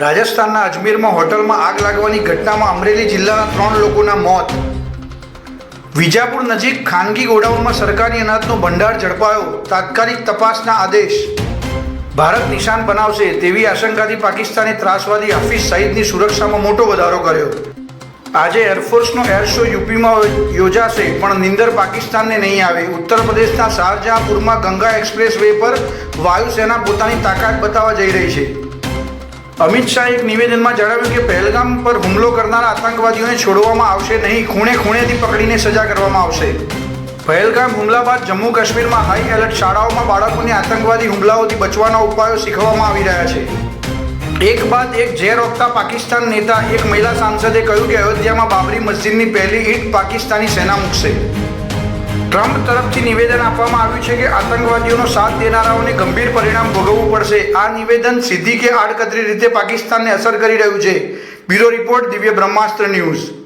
રાજસ્થાનના અજમેરમાં હોટલમાં આગ લાગવાની ઘટનામાં અમરેલી જિલ્લાના ત્રણ લોકોના મોત. વિજાપુર નજીક ખાનગી ગોડાઉનમાં સરકારી અનાજનો ભંડાર ઝડપાયો. તાત્કાલિક તપાસના આદેશ. ભારત નિશાન બનાવશે તેવી આશંકાથી પાકિસ્તાને ત્રાસવાદી હાફિઝ સઈદની સુરક્ષામાં મોટો વધારો કર્યો. આજે એરફોર્સનો એર શો યુપીમાં યોજાશે, પણ નિંદર પાકિસ્તાનને નહીં આવે. ઉત્તર પ્રદેશના શારજહાંપુરમાં ગંગા એક્સપ્રેસ વે પર વાયુસેના પોતાની તાકાત બતાવવા જઈ રહી છે. અમિત શાહે એક નિવેદનમાં જણાવ્યું કે પહેલગામ પર હુમલો કરનારા આતંકવાદીઓને છોડવામાં આવશે નહીં, ખૂણે ખૂણેથી પકડીને સજા કરવામાં આવશે. પહેલગામ હુમલા બાદ જમ્મુ કાશ્મીરમાં હાઈ એલર્ટ શાળાઓમાં બાળકોને આતંકવાદી હુમલાઓથી બચવાના ઉપાયો શીખવવામાં આવી રહ્યા છે. એક બાદ એક ઝેર ઓકતા પાકિસ્તાન નેતા એક મહિલા સાંસદે કહ્યું કે અયોધ્યામાં બાબરી મસ્જિદની પહેલી ઈંટ પાકિસ્તાની સેના મૂકશે. ટ્રમ્પ તરફથી નિવેદન આપવામાં આવ્યું છે કે આતંકવાદીઓનો સાથ દેનારાઓને ગંભીર પરિણામ ભોગવવું પડશે. આ નિવેદન સીધી કે આડકતરી રીતે પાકિસ્તાનને અસર કરી રહ્યું છે. બ્યુરો રિપોર્ટ દિવ્ય બ્રહ્માસ્ત્ર ન્યૂઝ.